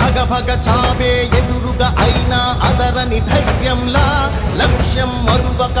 భగ భగ చావే ఎదురుగా అయినా అదరని ధైర్యంలా లక్ష్యం మరువక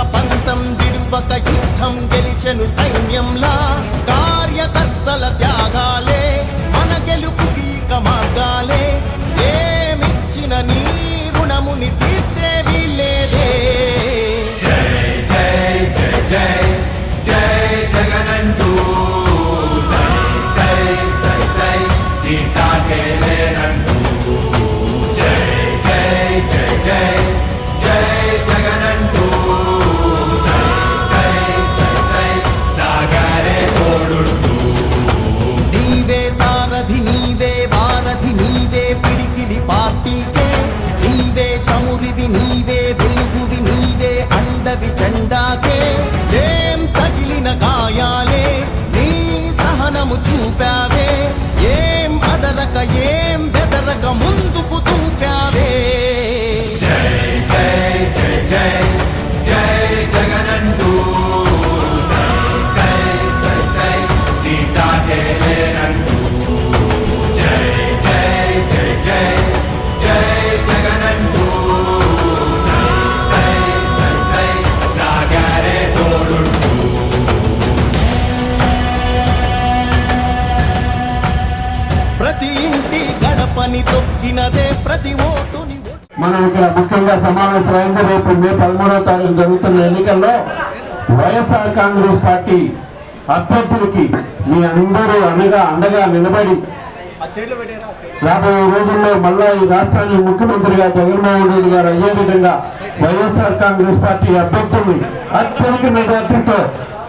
మనం ఇక్కడ ముఖ్యంగా సమావేశం అయింది రేపు మే పదమూడవ తారీఖు జరుగుతున్న ఎన్నికల్లో వైఎస్ఆర్ కాంగ్రెస్ పార్టీ అభ్యర్థులకి మీ అందరూ అనగా అండగా నిలబడి రాబోయే రోజుల్లో మళ్ళా ఈ రాష్ట్రానికి ముఖ్యమంత్రిగా జగన్మోహన్ రెడ్డి గారు అయ్యే విధంగా వైఎస్ఆర్ కాంగ్రెస్ పార్టీ అభ్యర్థుల్ని అత్యధిక మెజార్టీతో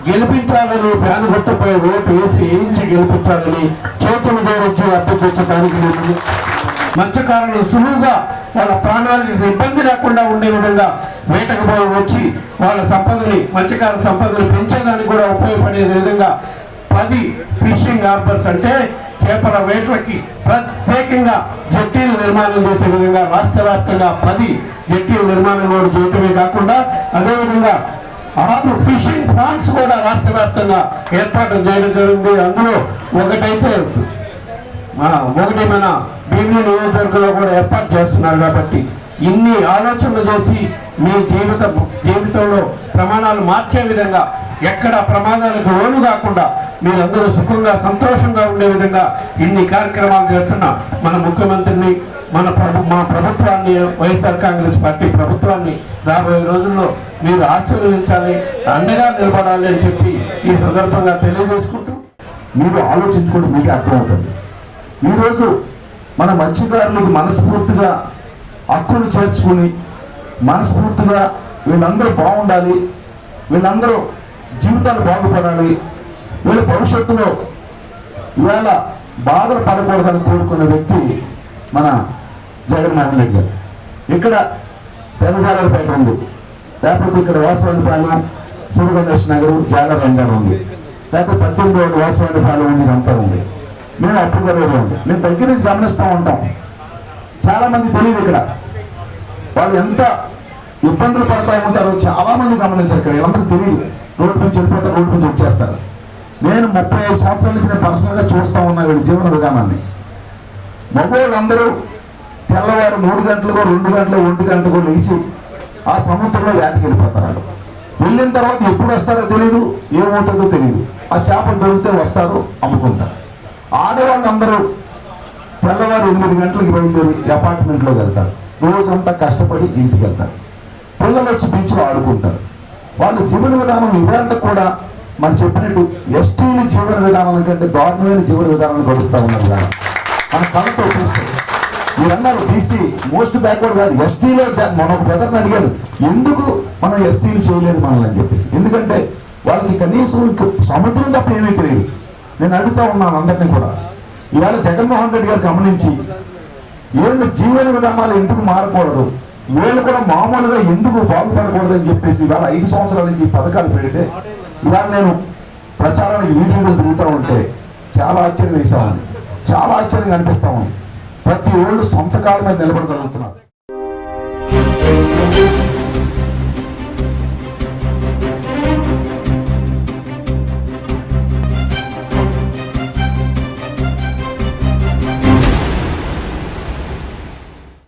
గెలిపించాలని ఫ్యాన్ గుర్తుపై ఓటు వేసి వేయించి గెలిపించాలని చేతులు జోడించి అభ్యర్థించడానికి మత్స్యకారులు సులువుగా వాళ్ళ ప్రాణాలకు ఇబ్బంది లేకుండా ఉండే విధంగా వేటకు పోయి వచ్చి వాళ్ళ సంపదని మత్స్యకార సంపదను పెంచేదానికి కూడా ఉపయోగపడే విధంగా పది ఫిషింగ్ హార్బర్స్ అంటే చేపల వేటలకి ప్రత్యేకంగా జట్టీలు నిర్మాణం చేసే విధంగా రాష్ట్ర వ్యాప్తంగా పది జట్టీలు నిర్మాణం కూడా చేయటమే కాకుండా అదేవిధంగా ఆరు ఫిషింగ్ పాండ్స్ కూడా రాష్ట్ర వ్యాప్తంగా ఏర్పాటు చేయడం జరిగింది. అందులో ఒకటైతే ఒకటి మన దీన్ని నియోజకవర్గంలో కూడా ఏర్పాటు చేస్తున్నారు కాబట్టి ఇన్ని ఆలోచనలు చేసి మీ జీవిత జీవితంలో ప్రమాణాలు మార్చే విధంగా ఎక్కడ ప్రమాదాలకు లోను కాకుండా మీరందరూ సుఖంగా సంతోషంగా ఉండే విధంగా ఇన్ని కార్యక్రమాలు చేస్తున్న మన ముఖ్యమంత్రిని మన ప్రభు మా ప్రభుత్వాన్ని వైఎస్ఆర్ కాంగ్రెస్ పార్టీ ప్రభుత్వాన్ని రాబోయే రోజుల్లో మీరు ఆశీర్వదించాలి అండగా నిలబడాలి అని చెప్పి ఈ సందర్భంగా తెలియజేసుకుంటూ మీరు ఆలోచించుకుంటే మీకే అర్థమవుతుంది. ఈరోజు మన మత్స్యకారులకు మనస్ఫూర్తిగా హక్కును చేర్చుకుని మనస్ఫూర్తిగా వీళ్ళందరూ బాగుండాలి వీళ్ళందరూ జీవితాలు బాగుపడాలి వీళ్ళ భవిష్యత్తులో ఇవాళ బాధలు పడకూడదని కోరుకున్న వ్యక్తి మన జగన్మోహన్ రెడ్డి గారు. ఇక్కడ పెదసాలపేట ఉంది. లేకపోతే ఇక్కడ వాసవనిపాలెం శివగణేష్ నగర్ జాగరంగారు ఉంది. లేకపోతే పద్దెనిమిది రోజులు ఉంది అంతా ఉంది. మేము అప్పుగరేలో ఉంది మేము దగ్గర నుంచి గమనిస్తూ ఉంటాం. చాలామంది తెలియదు ఇక్కడ. వాళ్ళు ఎంత ఇబ్బందులు పడతా ఉంటారో చాలా మంది గమనించారు ఇక్కడ. వీళ్ళందరికీ తెలియదు. రోడ్డు నుంచి వెళ్ళిపోతారు రోడ్డు నుంచి వచ్చేస్తారు. నేను ముప్పై ఐదు సంవత్సరాల నుంచి నేను పర్సనల్గా చూస్తూ ఉన్నా వీడి జీవన విధానాన్ని. మగవాళ్ళందరూ తెల్లవారు మూడు గంటలకు రెండు గంటలకు ఒంటి గంటలకు లేచి ఆ సముద్రంలో వేటకి వెళ్ళిపోతారు వెళ్ళిన తర్వాత ఎప్పుడు వస్తారో తెలియదు ఏమవుతుందో తెలియదు ఆ చేపలు దొరికితే వస్తారు అమ్ముకుంటారు. ఆడవాళ్ళందరూ తెల్లవారు ఎనిమిది గంటలకు బయలుదేరి అపార్ట్మెంట్లోకి వెళ్తారు. రోజంతా కష్టపడి ఇంటికి వెళ్తారు. పిల్లలు వచ్చి బీచ్లో ఆడుకుంటారు. వాళ్ళ జీవన విధానం ఇవాళ కూడా మనం చెప్పినట్టు ఎస్టీని జీవన విధానం కంటే దారుణమైన జీవన విధానాన్ని గడుపుతా ఉన్నారు కదా. మన కళ్ళతో చూస్తే మీరన్నారు బీసీ మోస్ట్ బ్యాక్వర్డ్ కాదు ఎస్టీలో మన ఒక బ్రదర్ని అడిగారు ఎందుకు మనం ఎస్సీలు చేయలేదు మనల్ని? అని చెప్పేసి. ఎందుకంటే వాళ్ళకి కనీసం ఇంక సముద్రం తప్ప ఏమీ తెలియదు. నేను అడుగుతా ఉన్నాను అందరినీ కూడా. ఇవాళ జగన్మోహన్ రెడ్డి గారు గమనించి వీళ్ళ జీవన విధానాలు ఎందుకు మారకూడదు? వీళ్ళు కూడా మామూలుగా ఎందుకు బాగుపడకూడదు అని చెప్పేసి ఇవాళ ఐదు సంవత్సరాల నుంచి ఈ పథకాలు పెడితే ఇవాళ నేను ప్రచారానికి వీధి వీధులు తిరుగుతూ ఉంటే చాలా ఆశ్చర్యం వేసా ఉంది. చాలా ఆశ్చర్యంగా అనిపిస్తా ఉంది. ప్రతి ఒళ్ళు సొంత కాలం మీద నిలబడగలుగుతున్నారు.